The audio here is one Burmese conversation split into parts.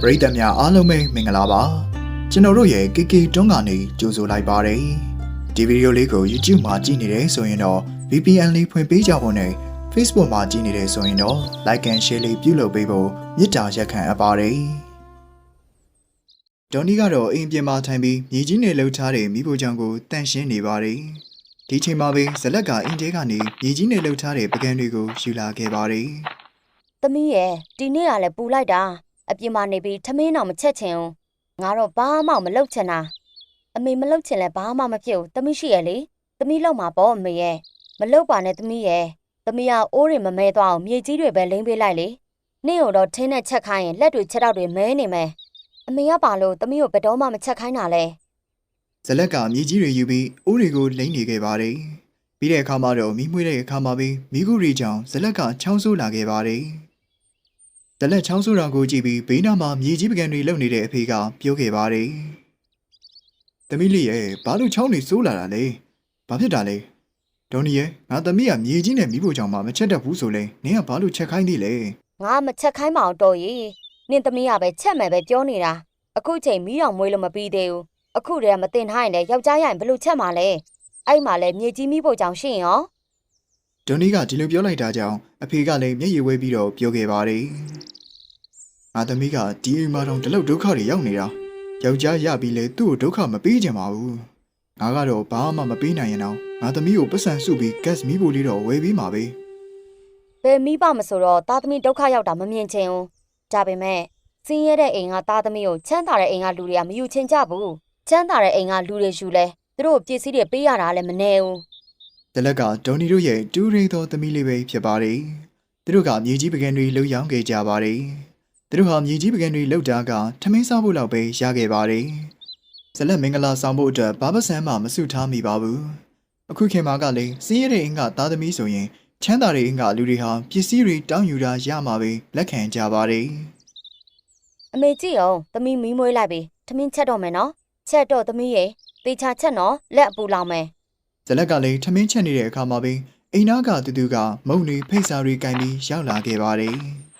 ပရိသတ်များအားလုံးပဲမင်္ဂလာပါကျွန်တော်တို့ရဲ့ KK တွန်းကနေကြိုဆိုလိုက်ပါတယ်ဒီဗီဒီယိုလေးကို YouTube မှာကြည့်နေတယ်ဆိုရင်တော့ VPN လေးဖွင့်ပေးကြဖို့နဲ့ Facebook မှာကြည့်နေတယ်ဆိုရင်တော့ Like and Share လေးပြုလုပ်ပေးဖို့မေတ္တာရက်ခံအပ်ပါတယ်ဒေါ်နီကတော့အိမ်ပြင်မှာထိုင်ပြီးမြေကြီးနဲ့လှုပ်ထားတဲ့မိဖို့ချောင်းကိုတန့်ရှင်းနေပါတယ်ဒီချိန်မှာပဲဇလက်ကအင်တဲကနေမြေကြီးနဲ့လှုပ်ထားတဲ့ပကံတွေကိုယူလာခဲ့ပါတယ်။သမီးရဲ့ဒီနေ့ကလည်းပူလိုက်တာ။ အပြင်မှာနေပြီးထမင်းတော့မချက်ချင်ဘူး။ငါတော့ဘာမှမလုပ်ချင်တာ။အမေမလုပ်ချင်လဲဘာမှမဖြစ်ဘူး။သမီးရှိရဲ့လေ။သမီးလောက်မှာပေါ့အမေရဲ့။မလုပ်ပါနဲ့သမီးရဲ့။သမီးကအိုးတွေမမဲသွားအောင်မြေကြီးတွေပဲလိမ့်ပေးလိုက်လေ။နေ့တော့ထင်းနဲ့ချက်ခိုင်းရင်လက်တွေချက်တော့တွေမဲနေမယ်။အမေကပါလို့သမီးကိုဘယ်တော့မှမချက်ခိုင်းတာလဲဇလက်ကမြေကြီးတွေယူပြီးအိုးတွေကိုလိမ့်နေခဲ့ပါတယ်။ပြီးတဲ့အခါမှာတော့မိမွေးတဲ့အခါမှာပဲမိခုရီကြောင့်ဇလက်ကချောင်းဆိုးလာခဲ့ပါတယ်။ ဇလက်ချောင်းဆိုးတာကိုကြည့်ပြီးဘေးနားမှာမြေကြီးပကံတွေလုံနေတဲ့အဖေကပြောခဲ့ပါတယ်။သမီးလေးရဲ့ဘာလို့ချောင်းတွေဆိုးလာတာလဲ။ဘာဖြစ်တာလဲ။ဒေါ်နီရဲ့ငါသမီးကမြေကြီးနဲ့မိဖို့ကြောင့်မှမချက်တတ်ဘူးဆိုလဲနင်ကဘာလို့ချက်ခိုင်းသေးလဲ။ငါမချက်ခိုင်းမအောင်တော့ရေ။နင်သမီးကပဲချက်မယ်ပဲပြောနေတာ။အခုချိန်မီးတော်မွေးလို့မပြီးသေးဘူး။အခုတည်းကမတင်ထားရင်လည်းယောက်ျားရရင်ဘယ်လိုချက်မှာလဲ။အဲ့မှာလည်းမြေကြီးမိဖို့ကြောင့်ရှိရင်ရော။ဒေါ်နီကဒီလိုပြောလိုက်တာကြောင့်အဖေကလည်းမျက်ရည်ဝဲပြီးတော့ပြောခဲ့ပါတယ်။ ငါသမီးကဒီအိမ်မှာတော့တလောက်ဒုက္ခတွေရောက်နေတာ။ယောက်ျားရပြီးလဲသူ့ကိုဒုက္ခမပေးချင်ပါဘူး။ငါကတော့ဘာမှမပေးနိုင်ရင်တော့ငါသမီးကိုပတ်စံစုပြီး gas မီးဖို့လေးတော့ဝယ်ပေးမှာပဲဘယ်မိဘမဆိုတော့သားသမီးဒုက္ခရောက်တာမမြင်ချင်ဘူး။ဒါပေမဲ့စင်းရဲတဲ့အိမ်ကသားသမီးကိုချမ်းသာတဲ့အိမ်ကလူတွေကမယူချင်ကြဘူး။ချမ်းသာတဲ့အိမ်ကလူတွေယူလဲသူတို့ပစ္စည်းတွေပေးရတာလည်းမနေဘူး။တလက်ကဒေါ်နီတို့ရဲ့တူရိသောသမီးလေးပဲဖြစ်ပါတယ်။သူတို့ကမြေကြီးပကံတွေလှုပ်ရောင်းခဲ့ကြပါတယ်။ သူတို့ဟာမြေကြီးပကံတွေလှုပ်တာကထမင်းစားဖို့လောက်ပဲရခဲ့ပါတယ်။ဇလက်မင်္ဂလာဆောင်ဖို့အတွက်ဘာပစံမှမစုထားမိပါဘူး။အခုခေတ်မှာကလည်းစီးရဲတဲ့အင်ကသားသမီးဆိုရင်ချမ်းသာတဲ့အင်ကလူတွေဟာပစ္စည်းတွေတောင်းယူတာရမှာပဲလက်ခံကြပါတယ်။။အမေကြည့်အောင်သမီးမီးမွေးလိုက်ပြီ။ထမင်းချက်တော့မယ်နော်။ချက်တော့သမီးရေတေချာချက်နော်လက်အပူလောင်မယ်ဇလက်ကလည်းထမင်းချက်နေတဲ့အခါမှာပဲအိမ်နာကတူတူကမုံနေဖိတ်စာတွေကင်ပြီးရောက်လာခဲ့ပါတယ်။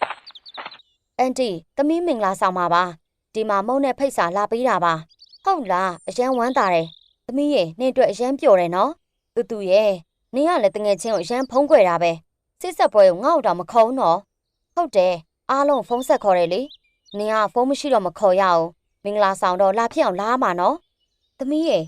အန်တီသမီးမင်္ဂလာဆောင်ပါပါ။ဒီမှာမုံနဲ့ဖိတ်စာလာပေးတာပါ။ဟုတ်လားအရန်ဝမ်းသာတယ်။သမီးရေနင့်အတွက်အရန်ပျော်တယ်နော်။တူတူရဲ့နင်ကလည်းတငယ်ချင်းကိုအရန်ဖုံးကွယ်တာပဲ။စစ်ဆက်ပွဲကိုငါ့ကိုတော့မခေါ်ဘူးနော်။ဟုတ်တယ်အားလုံးဖုံးဆက်ခေါ်တယ်လေ။နင်ကဖုံးမရှိတော့မခေါ်ရအောင်။မင်္ဂလာဆောင်တော့လာဖြစ်အောင်လာမှာနော်။သမီးရေ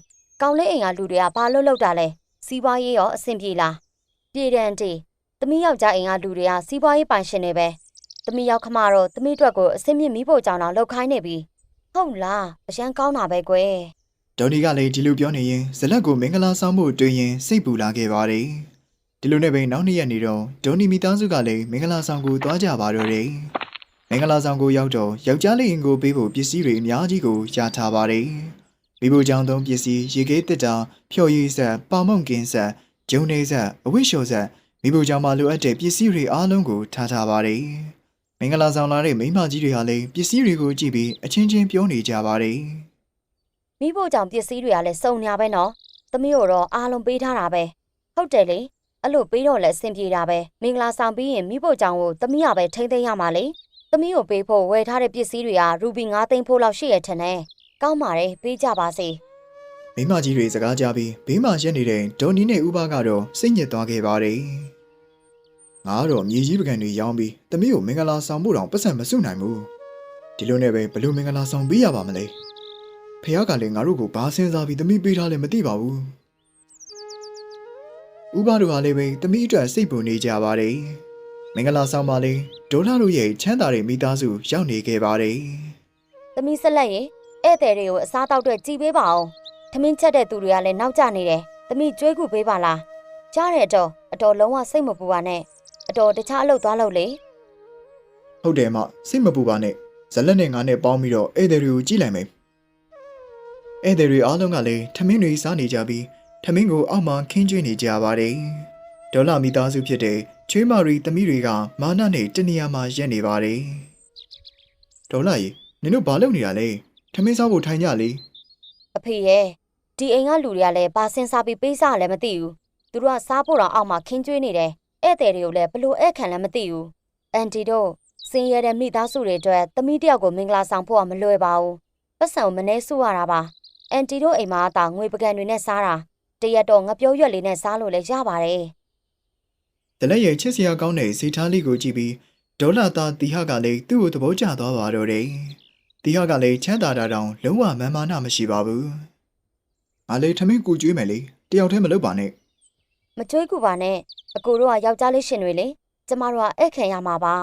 ကောင်းလေးအိမ်ကလူတွေကဘာလို့လောက်တာလဲ။စီးပွားရေးရောအဆင်ပြေလား။ပြေတယ်အန်တီသမီးယောက်ျားအိမ်ကလူတွေကစီးပွားရေးပိုင်ရှင်တွေပဲ။ သမီးရောက်ခမတော့သမီးအတွက်ကိုအစင်းမြင့်မိဖို့ကြောင့်တော့လောက်ခိုင်းနေပြီဟုတ်လားအရန်ကောင်းတာပဲကွယ်ဒေါ်နီကလည်းဒီလိုပြောနေရင်ဇလက်ကိုမင်္ဂလာဆောင်မှုတွေ့ရင်စိတ်ပူလာခဲ့ပါတယ်ဒီလိုနဲ့ပဲနောက်နှစ်ရက်နေတော့ဒေါ်နီမိသားစုကလည်းမင်္ဂလာဆောင်ကိုသွားကြပါတော့တယ်မင်္ဂလာဆောင်ကိုရောက်တော့ယောက်ျားလေးရင်ကိုပေးဖို့ပစ္စည်းတွေအများကြီးကိုရထားပါတယ်မိဖို့ကြောင့်သုံးပစ္စည်းရေခဲတစ်တာဖြော်ရည်ဆက်ပါမုံကင်းဆက်ဂျုံနေဆက်အဝိရှော်ဆက်မိဖို့ကြောင့်မလိုအပ်တဲ့ပစ္စည်းတွေအားလုံးကိုထားထားပါတယ် မင်္ဂလာဆောင်လာတဲ့မိန်းမကြီးတွေဟာလည်းပစ္စည်းတွေကိုကြည့်ပြီးအချင်းချင်းပြောနေကြပါတယ်မိဖို့ကြောင့်ပစ္စည်းတွေကလည်းစုံညာပဲနော်သမီးတို့တော့အားလုံးပေးထားတာပဲဟုတ်တယ်လေအဲ့လိုပေးတော့လည်းအဆင်ပြေတာပဲမင်္ဂလာဆောင်ပြီးရင်မိဖို့ကြောင့်ကိုသမီးကပဲထိမ့်သိမ်းရမှာလေသမီးကိုပေးဖို့ဝယ်ထားတဲ့ပစ္စည်းတွေကရူဘီ9သိန်းဖို့လောက်ရှိရထင်တယ်ကောင်းပါတယ်ပေးကြပါစေမိမကြီးတွေစကားကြပြီးဘေးမှာရက်နေတဲ့ဒေါ်နီနဲ့ဥပကတော့စိတ်ညစ်သွားခဲ့ပါတယ်။ ငါကတော့မြေကြီးပကံတွေရောင်းပြီးတမီးကိုမင်္ဂလာဆောင်ဖို့တောင်ပတ်စံမစုနိုင်ဘူး။ဒီလိုနဲ့ပဲဘယ်လို့မင်္ဂလာဆောင်ပေးရပါမလဲ။ဖះကလည်းငါတို့ကိုဘာစဉ်းစားပြီးတမီးပေးထားလဲမသိပါဘူး။ဥပတို့ဟာလည်းပဲတမီးအတွက်စိတ်ပူနေကြပါတယ်။မင်္ဂလာဆောင်ပါလေဒေါ်လာတို့ရဲ့ချမ်းသာတဲ့မိသားစုရောက်နေခဲ့ပါတယ်။သမီးဆက်လက်ရင်ဧည့်သည်တွေကိုအစားတောက်အတွက်ကြည်ပေးပါအောင်ထမင်းချက်တဲ့သူတွေကလည်းနောက်ကျနေတယ်သမီးကြွေးကူပေးပါလားကြားတဲ့အတော်အတော်လုံးဝစိတ်မပူပါနဲ့ အတော်တခြားအလုပ်သွားလို့လေဟုတ်တယ်မစိတ်မပူပါနဲ့ဇလက်နဲ့ငါနဲ့ပေါင်းပြီးတော့ဧည့်သည်တွေကိုကြည့်လိုက်မယ်ဧည့်သည်တွေအားလုံးကလည်းထမင်းတွေစားနေကြပြီးထမင်းကိုအောက်မှာခင်းကျွေးနေကြပါတယ်ဒေါ်လာမိသားစုဖြစ်တဲ့ချွေးမာရီသမီးတွေကမာနနဲ့တနေရာမှာရက်နေပါတယ်ဒေါ်လာရေနင်တို့ဘာလုပ်နေတာလဲထမင်းစားဖို့ထိုင်ကြလေအဖေရဲ့ဒီအိမ်ကလူတွေကလည်းဘာစင်စားပြီးပေးစားလည်းမသိဘူးသူတို့ကစားဖို့တော့အောက်မှာခင်းကျွေးနေတယ် ဧည့်သည်တွေကိုလည်းဘလို့ဧည့်ခံလည်းမသိဘူးအန်တီတို့စင်းရဲတဲ့မိသားစုတွေအတွက်သမီးတယောက်ကိုမင်္ဂလာဆောင်ဖို့ကမလွယ်ပါဘူးပတ်စံကိုမနှဲစုရတာပါအန်တီတို့အိမ်မှာအသာငွေပကံတွေနဲ့စားတာတရက်တော့ငပြောရွက်လေးနဲ့စားလို့လည်းရပါတယ်။ဇလက်ရဲ့ချစ်စရာကောင်းတဲ့စီထားလေးကိုကြည့်ပြီးဒေါလာသားတီဟကလည်းသူ့ကိုသဘောကျသွားပါတော့တယ်။တီဟကလည်းချမ်းသာတာတောင်လုံးဝမန်မာနမရှိပါဘူး။ငါလည်းထမင်းကူကျွေးမယ်လေ။တယောက်တည်းမလုပ်ပါနဲ့မကြွေးကူပါနဲ့ အကိုတို့ကယောက်ျားလေးရှင်တွေလေကျမတို့ကအဲ့ခံရမှာပါ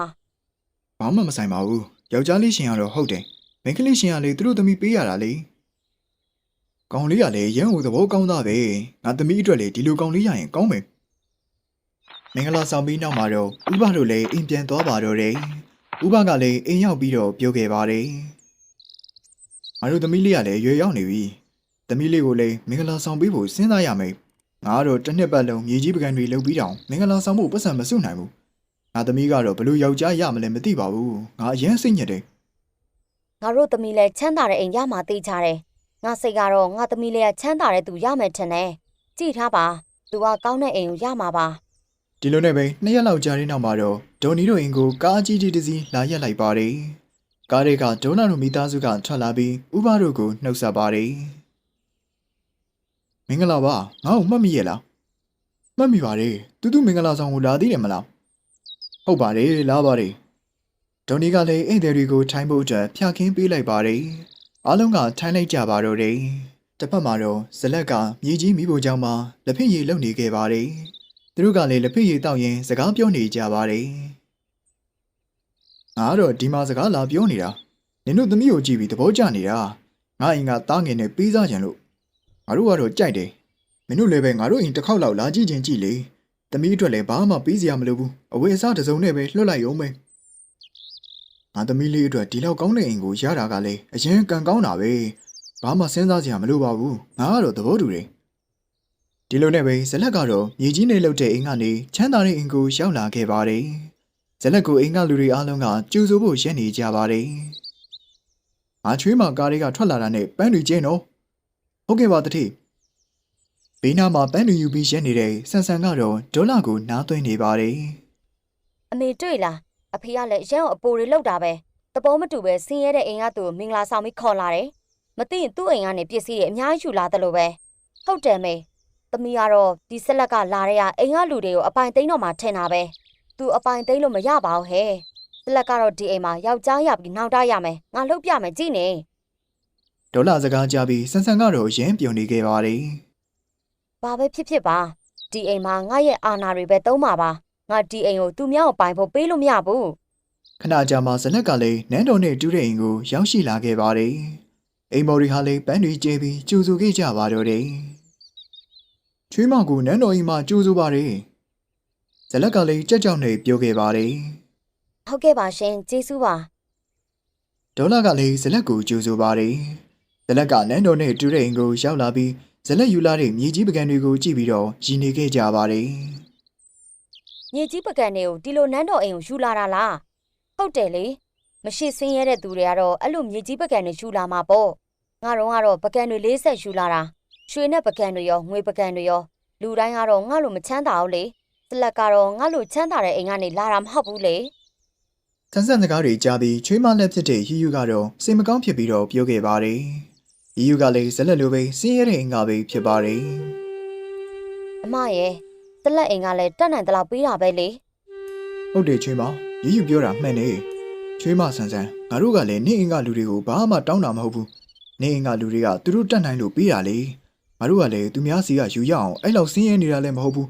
။ဘာမှမဆိုင်ပါဘူး။ယောက်ျားလေးရှင်ကတော့ဟုတ်တယ်။မိန်းကလေးရှင်ကလည်းသူတို့သမီးပေးရတာလေ။ကောင်လေးကလည်းရန်ကိုသဘောကောင်းသားပဲ။ငါသမီးအတွက်လေဒီလိုကောင်လေးရရင်ကောင်းမယ်။မင်္ဂလာဆောင်ပြီးနောက်မှာတော့ဥပတို့လည်းအိမ်ပြန်သွားပါတော့တယ်။ဥပကလည်းအိမ်ရောက်ပြီးတော့ပြောခဲ့ပါတယ်။ငါတို့သမီးလေးကလည်းရွယ်ရောက်နေပြီ။သမီးလေးကိုလည်းမင်္ဂလာဆောင်ပေးဖို့စဉ်းစားရမယ်။ ငါကတော့တစ်နှစ်ပတ်လုံးမြေကြီးပကံတွေလုပ်ပြီးတောင်မင်္ဂလာဆောင်ဖို့ပတ်စံမစုနိုင်ဘူး။ငါသမီးကတော့ဘလို့ယောက်ျားရမလဲမသိပါဘူး။ငါအရင်စိတ်ညစ်တယ်ငါတို့သမီးလည်းချမ်းသာတဲ့အိမ်ရမှာသိချတယ်ငါစိတ်ကတော့ငါသမီးလေးကချမ်းသာတဲ့သူရမယ်ထင်တယ်ကြည့်ထားပါသူကကောင်းတဲ့အိမ်ကိုရမှာပါ။ဒီလိုနဲ့ပဲနှစ်ရက်လောက်ကြာတဲ့နောက်မှာတော့ဒေါ်နီတို့အိမ်ကိုကားအကြီးကြီးတစ်စီးလာရက်လိုက်ပါတယ်။ကားတွေကဒေါနာတို့မိသားစုကထွက်လာပြီးဥပတို့ကိုနှုတ်ဆက်ပါတယ်။ မင်္ဂလာပါငါ့ကိုမှတ်မိရဲ့လား။မှတ်မိပါတယ်။တူတူမင်္ဂလာဆောင်ကိုလာသေးတယ်မလား။ဟုတ်ပါတယ်လာပါတယ်။ဒေါ်နီကလည်းအိမ်သည်တွေကိုထိုင်းဖို့အတွက်ဖျာခင်းပေးလိုက်ပါတယ်။အားလုံးကထိုင်းလိုက်ကြပါတော့တယ်။တစ်ဖက်မှာတော့ဇလက်ကမြေကြီးမိဖို့ကြောင့်မှလက်ဖက်ရည်လုံနေခဲ့ပါတယ်။သူတို့ကလည်းလက်ဖက်ရည်တောက်ရင်စကားပြောနေကြပါတယ်။ငါကတော့ဒီမှာစကားလာပြောနေတာ။နင်တို့သမီးကိုကြည့်ပြီးသဘောကျနေတာ။ငါအိမ်ကတားငင်နဲ့ပေးစားကြလို့ ငါတို့ကတော့ကြိုက်တယ်။မင်းတို့လည်းပဲငါတို့အိမ်တစ်ခေါက်လောက်လာကြည့်ချင်းကြည့်လေ။သမီးအတွက်လည်းဘာမှပေးစရာမလိုဘူး။အဝယ်အစားတစ်စုံနဲ့ပဲလွှတ်လိုက်ရုံပဲ။ငါသမီးလေးအတွက်ဒီလောက်ကောင်းတဲ့အိမ်ကိုရတာကလည်းအရင်ကံကောင်းတာပဲ။ဘာမှစဉ်းစားစရာမလိုပါဘူး။ငါကတော့သဘောတူတယ်။ဒီလိုနဲ့ပဲဇလက်ကတော့မြေကြီးနဲ့လှုပ်တဲ့အိမ်ကနေချမ်းသာတဲ့အိမ်ကိုရောက်လာခဲ့ပါတယ်။ဇလက်ကိုအိမ်ကလူတွေအားလုံးကကြိုဆိုဖို့ရက်နေကြပါတယ်။ငါချွေးမကားတွေကထွက်လာတာနဲ့ပန်းတွေကျင်းတော့ ဟုတ်ကဲ့ပါတတိဘေးနားမှာပန်းတွေယူပြီးရက်နေတဲ့ဆန်ဆန်ကတော့ဒေါ်လာကိုနားသွင်းနေပါတယ်အမေတွေ့လားအဖေကလည်းအရန်ကိုအပိုတွေလောက်တာပဲသဘောမတူပဲဆင်းရဲတဲ့အိမ်ကသူကိုမင်္ဂလာဆောင်ပြီးခေါ်လာတယ်မသိရင်သူ့အိမ်ကနေပစ္စည်းတွေအများကြီးယူလာတယ်လို့ပဲဟုတ်တယ်မေသမီးကတော့ဒီဆက်လက်ကလာတဲ့ကအိမ်ကလူတွေကိုအပိုင်သိမ်းတော့မှထင်တာပဲသူအပိုင်သိမ်းလို့မရပါဘူးဟဲ့ဆက်လက်ကတော့ဒီအိမ်မှာယောက်ျားရပြီးနောက်တရမယ်ငါလှုပ်ပြမယ်ကြည့်နေ။ ဒေါ်လာစကားကြားပြီးဆန်ဆန်ကတော့ရင်းပြုံနေခဲ့ပါတယ်ဘာပဲဖြစ်ဖြစ်ပါဒီအိမ်မှာငါရဲ့အာဏာတွေပဲသုံးပါပါငါဒီအိမ်ကိုသူများကိုပိုင်ဖို့ပေးလို့မရဘူး။ခဏကြာမှဇလက်ကလည်းနန်းတော်နဲ့တူးတဲ့အိမ်ကိုရောက်ရှိလာခဲ့ပါတယ်။အိမ်မော်ရီဟာလည်းပန်းတွေကျဲပြီးကြိုဆိုခဲ့ကြပါတော့တယ်။ချွေးမကိုနန်းတော်အိမ်မှာကြိုဆိုပါတယ်။ဇလက်ကလည်းကြက်ကြောင်နဲ့ပြောခဲ့ပါတယ်ဟုတ်ကဲ့ပါရှင်ကျေးဇူးပါ။ဒေါ်လာကလည်းဇလက်ကိုကြိုဆိုပါတယ်။ ဇလက်ကနန်းတော်နဲ့တူးတဲ့အိမ်ကိုရောက်လာပြီးဇလက်ယူလာတဲ့မြေကြီးပကံတွေကိုကြည့်ပြီးတော့ရည်နေခဲ့ကြပါတယ်မြေကြီးပကံတွေကိုဒီလိုနန်းတော်အိမ်ကိုယူလာတာလားဟုတ်တယ်လေမရှိစင်းရဲတဲ့သူတွေကတော့အဲ့လိုမြေကြီးပကံတွေယူလာမှာပေါ့ငါတော့ကတော့ပကံတွေလေးဆက်ယူလာတာရွှေနဲ့ပကံတွေရောငွေပကံတွေရောလူတိုင်းကတော့ငါလိုမချမ်းသာဘူးလေစလက်ကတော့ငါလိုချမ်းသာတဲ့အိမ်ကနေလာတာမဟုတ်ဘူးလေ။ဆန်းဆန်းစကားတွေကြားပြီးချွေးမလက်ဖြစ်တဲ့ရီယူကတော့စိတ်မကောင်းဖြစ်ပြီးတော့ပြောခဲ့ပါတယ်။ ရီယူကလည်းဇလက်လိုပဲစင်းရဲတဲ့အိမ်ကပဲဖြစ်ပါတယ်။အမရဲ့စလက်အိမ်ကလည်းတက်နိုင်တလောက်ပေးတာပဲလေဟုတ်တယ်ချွေးမရီယူပြောတာမှန်နေချွေးမဆန်းဆန်းငါတို့ကလည်းနေအင်ကလူတွေကိုဘာမှတောင်းတာမဟုတ်ဘူးနေအင်ကလူတွေကသူတို့တတ်နိုင်လို့ပေးတာလေငါတို့ကလည်းသူများစီကယူရအောင်အဲ့လောက်စင်းရဲနေတာလည်းမဟုတ်ဘူး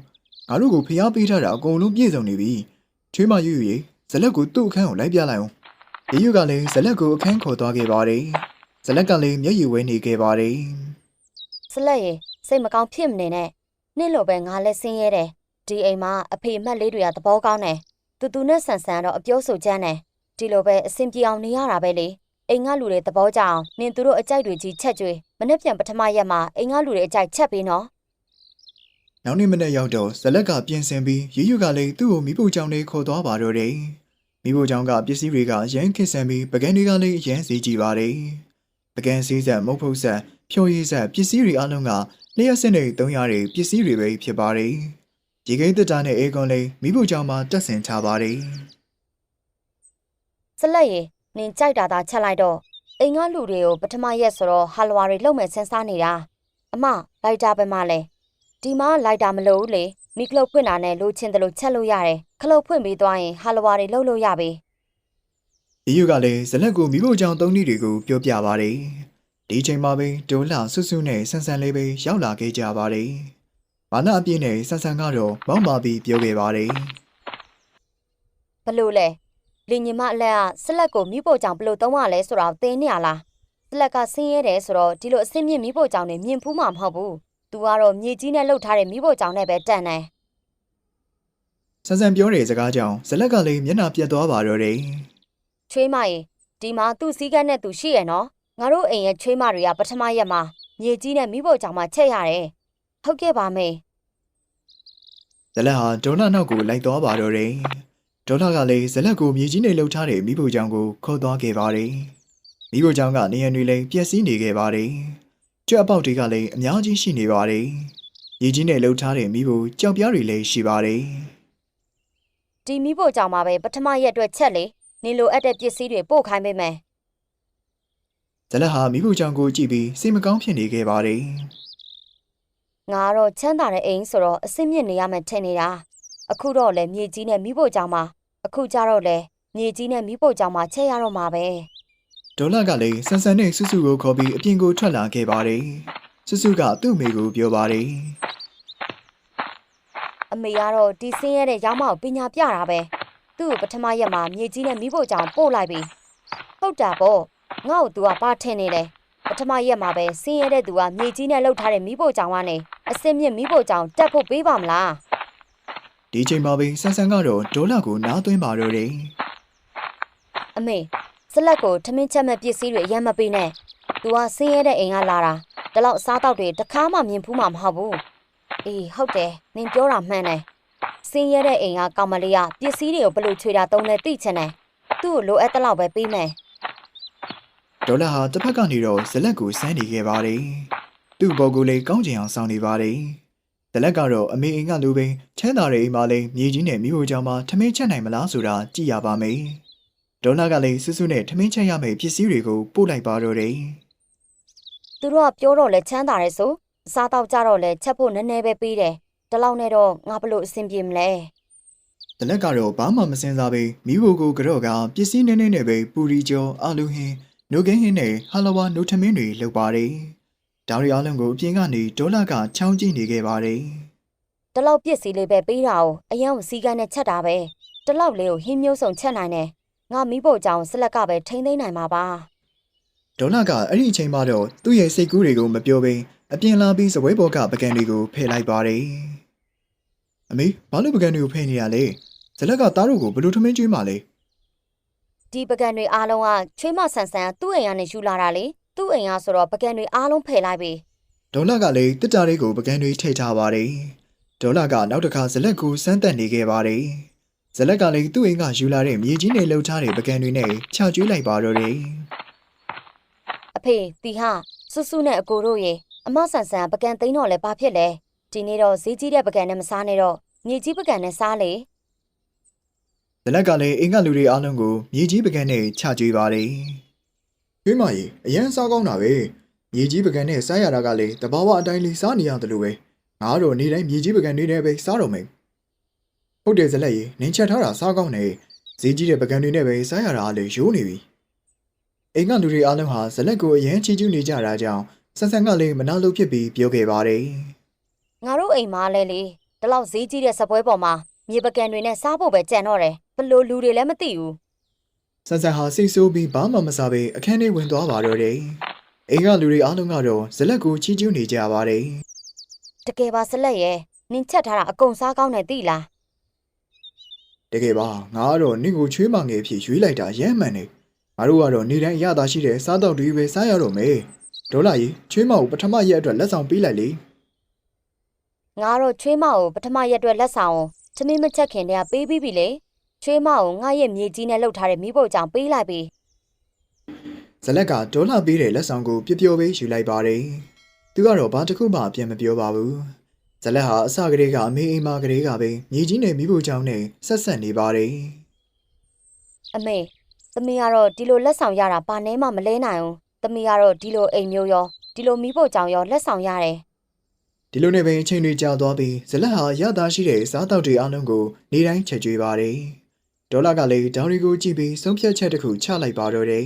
ငါတို့ကိုဖျားပေးထားတာအကုန်လုံးပြည့်စုံနေပြီချွေးမယူယူရေဇလက်ကိုသူ့အခန်းကိုလိုက်ပြလိုက်အောင်ရီယူကလည်းဇလက်ကိုအခန်းခေါ်သွားခဲ့ပါတယ် ဇလက်ကလည်းမျက်ရည်ဝဲနေခဲ့ပါတယ်စလက်ရေစိတ်မကောင်းဖြစ်မနေနဲ့နေ့လိုပဲငါလည်းစင်းရဲတယ်ဒီအိမ်မှာအဖေမက်လေးတွေကသဘောကောင်းတယ်တူတူနဲ့ဆန်ဆန်တော့အပြောဆိုချမ်းတယ်ဒီလိုပဲအဆင်ပြေအောင်နေရတာပဲလေအိမ်ကလူတွေသဘောကျအောင်နင်သူတို့အကြိုက်တွေကြီးချက်ကျွေးမနေ့ပြန်ပထမရက်မှာအိမ်ကလူတွေအကြိုက်ချက်ပေးနော်နောက်နေ့မနေ့ရောက်တော့ဇလက်ကပြင်ဆင်ပြီးရီယူကလည်းသူ့ကိုမိဖို့ကြောင့်လေးခေါ်သွားပါတော့တယ်။မိဖို့ကြောင့်ကပစ္စည်းတွေကရမ်းခစ်ဆန်ပြီးပကံတွေကလည်းရမ်းစီကြည့်ပါတယ်။ ပကံစည်းဆက်မုတ်ဖုတ်ဆက်ဖြိုရည်ဆက်ပစ္စည်းတွေအလုံးကလျှက်စစ်နေသုံးရတဲ့ပစ္စည်းတွေပဲဖြစ်ပါတယ်။ရေခဲတက်တာနဲ့အေကွန်လေးမိဖို့ကြောင့်မှတက်ဆင်ထားပါတယ်စလက်ရေနင်ကြိုက်တာသာချက်လိုက်တော့အိမ်ကလူတွေကိုပထမရက်ဆိုတော့ဟာလဝါတွေလုံမဲ့ဆန်းစားနေတာအမလိုက်တာပဲမလဲဒီမှာလိုက်တာမလို့ဘူးလေမိကလုတ်ဖွင့်တာနဲ့လိုချင်တယ်လို့ချက်လို့ရတယ်ခလုတ်ဖွင့်ပြီးသွားရင်ဟာလဝါတွေလုံလို့ရပြီ ဒီယူကလည်းဇလက်ကိုမိဖို့ကြောင့်သုံးနည်းတွေကိုပြောပြပါတယ်ဒီချိန်မှာပဲဒေါ်လာဆွဆွနဲ့ဆန်ဆန်လေးပဲရောက်လာခဲ့ကြပါတယ်မာနအပြည့်နဲ့ဆန်ဆန်ကတော့မောက်မာပြီးပြောခဲ့ပါတယ်ဘလို့လဲလင်ညီမအလက်ကစလက်ကိုမိဖို့ကြောင့်ဘလို့သုံးရလဲဆိုတော့သင်နေရလားစလက်ကဆင်းရဲတယ်ဆိုတော့ဒီလိုအစင်းမြင့်မိဖို့ကြောင့်နေမြင်ဖူးမှာမဟုတ်ဘူးသူကတော့မြေကြီးနဲ့လှုပ်ထားတဲ့မိဖို့ကြောင့်နဲ့ပဲတန်တယ်ဆန်ဆန်ပြောတဲ့စကားကြောင့်ဇလက်ကလည်းမျက်နှာပြတ်သွားပါတော့တယ် ချွေးမရေဒီမှာသူ့စည်းကမ်းနဲ့သူရှိရနော်ငါတို့အိမ်ရဲ့ချွေးမတွေကပထမရက်မှာမြေကြီးနဲ့မိဖို့ကြောင့်မှချက်ရတယ်ဟုတ်ကဲ့ပါမေဇလက်ဟာဒေါ်လာနောက်ကိုလိုက်သွားပါတော့တယ်ဒေါ်လာကလည်းဇလက်ကိုမြေကြီးနဲ့လှုပ်ထားတဲ့မိဖို့ကြောင့်ကိုခေါ်သွားခဲ့ပါတယ်မိဖို့ကြောင့်ကနေရံတွေလည်းပျက်စီးနေခဲ့ပါတယ်ကြွက်အပေါက်တွေကလည်းအများကြီးရှိနေပါတယ်မြေကြီးနဲ့လှုပ်ထားတဲ့မိဖို့ကြောက်ပြားတွေလည်းရှိပါတယ်ဒီမိဖို့ကြောင့်မှပဲပထမရက်အတွက်ချက်လေ နေလိုအပ်တဲ့ပစ္စည်းတွေပို့ခိုင်းပေးမယ်ဇလက်ဟာမိဖို့ကြောင့်ကိုကြည့်ပြီးစိတ်မကောင်းဖြစ်နေခဲ့ပါတယ်ငါကတော့ချမ်းသာတဲ့အိမ်ဆိုတော့အစင်းမြင့်နေရမယ်ထင်နေတာအခုတော့လေမြေကြီးနဲ့မိဖို့ကြောင့်မှအခုကြတော့လေမြေကြီးနဲ့မိဖို့ကြောင့်မှချက်ရတော့မှာပဲဒေါ်လာကလည်းဆန်ဆန်နဲ့ဆူဆူကိုခေါ်ပြီးအပြင်ကိုထွက်လာခဲ့ပါတယ်ဆူဆူကသူ့အမေကိုပြောပါတယ်အမေကတော့ဒီဆင်းရဲတဲ့ရောင်းမကိုပညာပြတာပဲ သူ့ကိုပထမရက်မှာမြေကြီးနဲ့မိဖို့ကြောင့်ပို့လိုက်ပြီဟုတ်တာပေါ့ငါ့ကို तू ကပါထင်နေတယ်ပထမရက်မှာပဲဆင်းရဲတဲ့သူကမြေကြီးနဲ့လှုပ်ထားတဲ့မိဖို့ကြောင့်ကနေအစင်းမြင့်မိဖို့ကြောင့်တက်ဖို့ပေးပါမလားဒီချိန်မှာပဲဆန်ဆန်ကတော့ဒေါ်လာကိုနားသွင်းပါတော့တယ်အမေစလက်ကိုထမင်းချက်မဲ့ပစ္စည်းတွေအရင်မပေးနဲ့။ तू ကဆင်းရဲတဲ့အိမ်ကလာတာ။ဒါလောက်စားတော့တွေတစ်ခါမှမြင်ဖူးမှာမဟုတ်ဘူး။အေးဟုတ်တယ်။နင်ပြောတာမှန်တယ်။ ဆင်းရဲတဲ့အိမ်ကကောင်မလေးကပစ္စည်းတွေကိုဘယ်လိုချွေတာတုံးလဲသိချင်တယ်။သူ့ကိုလိုအပ်တဲ့လောက်ပဲပေးမယ်ဒေါ်လာဟာတစ်ဖက်ကနေတော့ဇလက်ကိုစမ်းနေခဲ့ပါတယ်သူ့ဘော်ကိုလည်းကောင်းချင်အောင်ဆောင်နေပါတယ်ဇလက်ကတော့အမေအိမ်ကလူပင်ချမ်းသာတဲ့အိမ်မှာလည်းမြေကြီးနဲ့မိဖို့ကြောင့်မှထမင်းချက်နိုင်မလားဆိုတာကြည့်ရပါမယ်ဒေါ်လာကလည်းစွစွနဲ့ထမင်းချက်ရမယ့်ပစ္စည်းတွေကိုပို့လိုက်ပါတော့တယ်။သူတို့ကပြောတော့လဲချမ်းသာတယ်ဆို။စားတော့ကြတော့လဲချက်ဖို့နည်းနည်းပဲပေးတယ်။ ဒါလောက်နဲ့တော့ငါဘလို့အဆင်ပြေမလဲဇလက်ကတော့ဘာမှမစင်စားပဲမိဖို့ကိုကြော့ကပစ္စည်းနည်းနည်းနဲ့ပဲပူရီကျော်အာလူဟင်းနိုကင်းဟင်းနဲ့ဟာလဝါနိုထမင်းတွေလုပ်ပါတယ်ဒါရီအားလုံးကိုအပြင်ကနေဒေါ်လာကချောင်းကြည့်နေခဲ့ပါတယ်။ဒါလောက်ပစ္စည်းလေးပဲပေးတာ哦။အရင်ကစီကန်းနဲ့ချက်တာပဲ။ဒါလောက်လေးကိုဟင်းမျိုးစုံချက်နိုင်တယ်။ငါမိဖို့ကြောင့်စလက်ကပဲထိမ့်သိမ့်နိုင်မှာပါ။ဒေါ်လာကအဲ့ဒီအချိန်မှတော့သူ့ရဲ့စိတ်ကူးတွေကိုမပြောဘဲအပြင်လာပြီးစပွဲပေါ်ကပကံတွေကိုဖယ်လိုက်ပါတယ်။ အမေဘာလို့ပကံတွေကိုဖယ်နေရလဲ။ဇလက်ကသားတို့ကိုဘယ်လိုထမင်းကျွေးမှလဲဒီပကံတွေအားလုံးကချွေးမဆန်ဆန်သူ့အိမ်ကနေယူလာတာလေသူ့အိမ်ကဆိုတော့ပကံတွေအားလုံးဖယ်လိုက်ပြီ။ဒေါ်လာကလည်းတစ်တာလေးကိုပကံတွေထည့်ထားပါတယ်။ဒေါ်လာကနောက်တစ်ခါဇလက်ကိုစမ်းသပ်နေခဲ့ပါတယ်။ဇလက်ကလည်းသူ့အိမ်ကယူလာတဲ့မြေကြီးနဲ့လှုပ်ထားတဲ့ပကံတွေနဲ့ချကျွေးလိုက်ပါတော့တယ်အဖေတီဟာစွတ်စွနဲ့အကိုတို့ရေအမဆန်ဆန်ပကံသိန်းတော့လဲဘာဖြစ်လဲ ဒီနေ့တော့ဈေးကြီးတဲ့ပကံနဲ့မစားနဲ့တော့မြေကြီးပကံနဲ့စားလေ။ဇလက်ကလည်းအိမ်ကလူတွေအားလုံးကိုမြေကြီးပကံနဲ့ချကျွေးပါတယ်။ကျွေးမကြီးအရန်စားကောင်းတာပဲ။မြေကြီးပကံနဲ့စားရတာကလည်းတဘာဝအတိုင်းလေးစားနေရတယ်လို့ပဲ။ငါတော့နေတိုင်းမြေကြီးပကံနေနဲ့ပဲစားတော့မယ်။ဟုတ်တယ်ဇလက်ကြီးနင်းချက်ထားတာစားကောင်းတယ်။ဈေးကြီးတဲ့ပကံတွေနဲ့ပဲစားရတာကလည်းရိုးနေပြီ။အိမ်ကလူတွေအားလုံးဟာဇလက်ကိုအရန်ချီးကျူးနေကြတာကြောင့်ဆန်ဆန်ကလည်းမနာလို့ဖြစ်ပြီးပြောခဲ့ပါတယ်။ ငါတို့အိမ်မှာလဲလေဒီလောက်ဈေးကြီးတဲ့စပွဲပေါ်မှာမြေပကံတွေနဲ့စားဖို့ပဲကြံတော့တယ်ဘလို့လူတွေလည်းမသိဘူးဆန်ဆန်ဟာစိတ်ဆိုးပြီးဘာမှမစားဘဲအခန်းထဲဝင်သွားပါတော့တယ်။အိမ်ကလူတွေအားလုံးကတော့ဇလက်ကိုချီးကျူးနေကြပါတယ်တကယ်ပါဆက်လက်ရဲ့နင်ချက်ထားတာအကုန်စားကောင်းတယ်သိလား။တကယ်ပါငါကတော့နင့်ကိုချွေးမငယ်အဖြစ်ရွေးလိုက်တာရမ်းမှန်နေ။ငါတို့ကတော့နေတိုင်းအရသာရှိတဲ့စားတော့တွေပဲစားရတော့မယ်။ဒေါ်လာကြီးချွေးမကိုပထမရက်အတွက်လက်ဆောင်ပေးလိုက်လေ ငါတော့ချွေးမကိုပထမရက်အတွက်လက်ဆောင်ကိုသမင်းမချက်ခင်တည်းကပေးပြီးပြီလေချွေးမကိုငါရဲ့မြေကြီးနဲ့လှုပ်ထားတဲ့မိဖို့ကြောင့်ပေးလိုက်ပြီ။ဇလက်ကဒေါ်လာပေးတဲ့လက်ဆောင်ကိုပျော်ပျော်ပဲယူလိုက်ပါတယ်။သူကတော့ဘာတစ်ခုမှပြန်မပြောပါဘူး။ဇလက်ဟာအစကတည်းကအမေအိမ်မှာကလေးကပဲညီကြီးနဲ့မိဖို့ကြောင့်နဲ့ဆက်ဆက်နေပါတယ်။အမေသမီးကတော့ဒီလိုလက်ဆောင်ရတာဘာနဲ့မှမလဲနိုင်ဘူးသမီးကတော့ဒီလိုအိမ်မျိုးရောဒီလိုမိဖို့ကြောင့်ရောလက်ဆောင်ရတယ် ဒီလိုနဲ့ပဲအချိန်တွေကြာသွားပြီးဇလက်ဟာရသားရှိတဲ့စားတောက်တွေအလုံးကိုနေတိုင်းချက်ကျွေးပါတယ်ဒေါ်လာကလည်းဒေါင်ရီကိုကြည့်ပြီးဆုံးဖြတ်ချက်တစ်ခုချလိုက်ပါတော့တယ်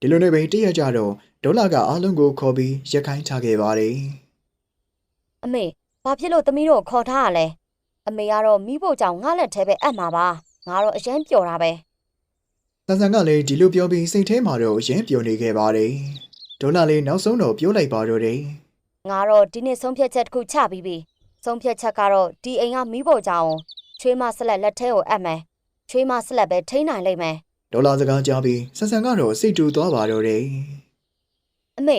ဒီလိုနဲ့ပဲတရက်ကြတော့ဒေါ်လာကအလုံးကိုခေါ်ပြီးရက်ခိုင်းချခဲ့ပါတယ်အမေဘာဖြစ်လို့သမီးတို့ခေါ်ထားရလဲအမေကတော့မိဖို့ကြောင့်ငါလက်ထဲပဲအပ်မှာပါငါတော့အရင်ပျော်တာပဲတန်ဆန်ကလည်းဒီလိုပြောပြီးစိတ်ထဲမှာတော့ရင်းပျော်နေခဲ့ပါတယ်ဒေါ်လာလည်းနောက်ဆုံးတော့ပြောလိုက်ပါတော့တယ် ငါတော့ဒီနေ့ဆုံးဖြတ်ချက်တစ်ခုချပြီးပြီဆုံးဖြတ်ချက်ကတော့ဒီအိမ်ကမိဖို့ကြောင့်ချွေးမဆက်လက်လက်ထဲကိုအပ်မယ်ချွေးမဆက်လက်ပဲထိန်းနိုင်လိမ့်မယ်ဒေါ်လာစကားကြားပြီးဆန်ဆန်ကတော့စိတ်တူသွားပါတော့တယ်အမေ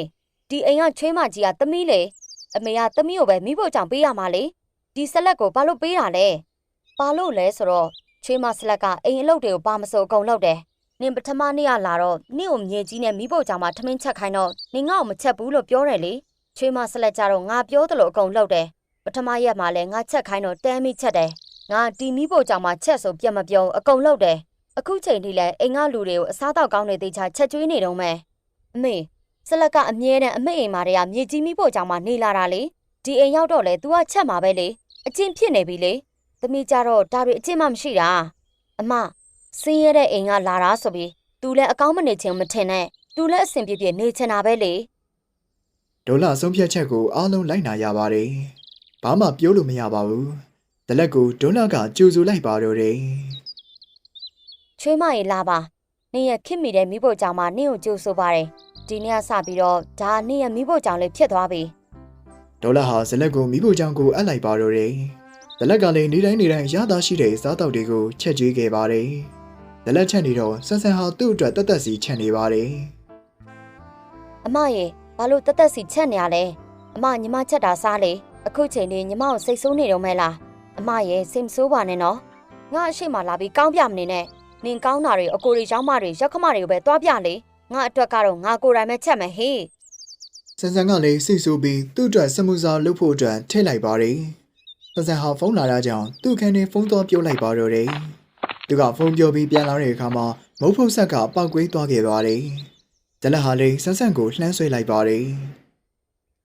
ဒီအိမ်ကချွေးမကြီးကသမီးလေအမေကသမီးကိုပဲမိဖို့ကြောင့်ပေးရမှာလေဒီဆက်လက်ကိုဘာလို့ပေးတာလဲဘာလို့လဲဆိုတော့ချွေးမဆက်လက်ကအိမ်အလုပ်တွေကိုဘာမစိုးအကုန်လုပ်တယ်နင်ပထမနေ့ကလာတော့နင့်ကိုမြေကြီးနဲ့မိဖို့ကြောင့်မှထမင်းချက်ခိုင်းတော့နင်ငါ့ကိုမချက်ဘူးလို့ပြောတယ်လေ ချွေးမဆက်လက်ကြတော့ငါပြောတယ်လို့အကုန်လုပ်တယ်ပထမရက်မှာလဲငါချက်ခိုင်းတော့တဲမိချက်တယ်ငါတီမိဖို့ကြောင့်မှချက်ဆိုပြတ်မပြောဘူးအကုန်လုပ်တယ်အခုချိန်ထိလဲအိမ်ကလူတွေကိုအစားတော့ကောင်းနေသေးချာချက်ကျွေးနေတော့မယ်အမေ ဆက်လက်ကအမြဲတမ်းအမေအိမ်မာတွေကမြေကြီးမိဖို့ကြောင့်မှနေလာတာလေဒီအိမ်ရောက်တော့လေ तू ကချက်မှာပဲလေအချင်းဖြစ်နေပြီလေသမီးကြတော့ဒါတွေအချင်းမှမရှိတာအမစင်းရတဲ့အိမ်ကလာတာဆိုပြီး तू လည်းအကောင်းမနေချင်မထင်နဲ့ तू လည်းအဆင်ပြေပြေနေချင်တာပဲလေ ဒေါ်လာဆုံးဖြတ်ချက်ကိုအားလုံးလိုက်နာရပါတယ်ဘာမှပြောလို့မရပါဘူးတလက်ကိုဒေါ်လာကကြိုဆိုလိုက်ပါတော့တယ်ချွေးမရေလာပါနင်ရဲ့ခင်မိတဲ့မိဖို့ကြောင့်မှနင့်ကိုကြိုးဆိုပါတယ်ဒီနေ့ကစပြီးတော့ဒါနင့်ရဲ့မိဖို့ကြောင့်လေးဖြစ်သွားပြီဒေါ်လာဟာဇလက်ကိုမိဖို့ကြောင့်ကိုအပ်လိုက်ပါတော့တယ်ဇလက်ကလည်းနေတိုင်းနေတိုင်းရသားရှိတဲ့စားတောက်တွေကိုချက်ကျွေးခဲ့ပါတယ်ဇလက်ချက်နေတော့ဆန်ဆန်ဟာသူ့အတွက်တသက်စီချက်နေပါတယ်အမရေ ဘာလို့တက်တက်စီချက်နေရလဲအမညီမချက်တာစားလေအခုချိန်လေးညီမကိုစိတ်ဆိုးနေတော့မဲလားအမရေစိတ်မဆိုးပါနဲ့နော်ငါအရှိမလာပြီးကောင်းပြမနေနဲ့နင်ကောင်းတာတွေအကိုတွေချောင်းမတွေရက်ခမတွေကိုပဲတွားပြလေငါအတွက်ကတော့ငါကိုယ်တိုင်ပဲချက်မယ်ဟေးဆန်ဆန်ကလည်းစိတ်ဆိုးပြီးသူ့အတွက်စမှုစာလုပ်ဖို့အတွက်ထည့်လိုက်ပါတယ်ဆန်ဆန်ဟာဖုန်းလာတာကြောင့်သူ့ခန်းထဲဖုန်းသွားပြောလိုက်ပါတော့တယ်သူကဖုန်းပြောပြီးပြန်လာတဲ့အခါမှာမုတ်ဖုတ်ဆက်ကပောက်ကွေးသွားခဲ့ပါတယ် ဇလက်ဟာလည်းဆန်ဆန်ကိုလှမ်းဆွဲလိုက်ပါတယ်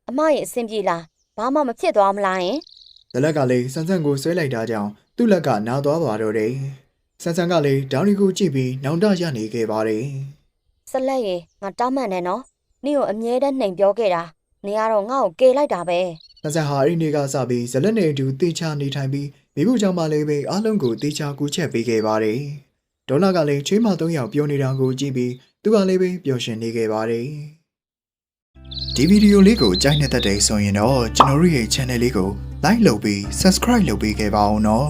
အမရေအဆင်ပြေလားဘာမှမဖြစ်သွားမလားယင်ဇလက်ကလည်းဆန်ဆန်ကိုဆွဲလိုက်တာကြောင့်သူ့လက်ကနာသွားပါတော့တယ်ဆန်ဆန်ကလည်းဒေါင်းရီကိုကြည့်ပြီးနောင်တရနေခဲ့ပါတယ်ဆက်လက်ရေငါတောင်းမှန်တယ်နော်နင့်ကိုအမြဲတမ်းနှိမ်ပြောခဲ့တာနေကတော့ငါ့ကိုကယ်လိုက်တာပဲဆန်ဆန်ဟာအဲ့ဒီနေ့ကစပြီးဇလက်နဲ့အတူတေချာနေထိုင်ပြီးမိဖို့ကြောင့်မလေးပဲအားလုံးကိုတေချာကူချက်ပေးခဲ့ပါတယ် ဒေါ်လာကလည်းချွေးမသုံးယောက်ပြောနေတာကိုကြည့်ပြီးသူကလည်းပဲပျော်ရွှင်နေခဲ့ပါတယ်ဒီဗီဒီယိုလေးကိုကြိုက်နေတဲ့တဲ့ဆိုရင်တော့ကျွန်တော်တို့ရဲ့ channel လေးကို like လုပ်ပြီး subscribe လုပ်ပေးခဲ့ပါဦးနော်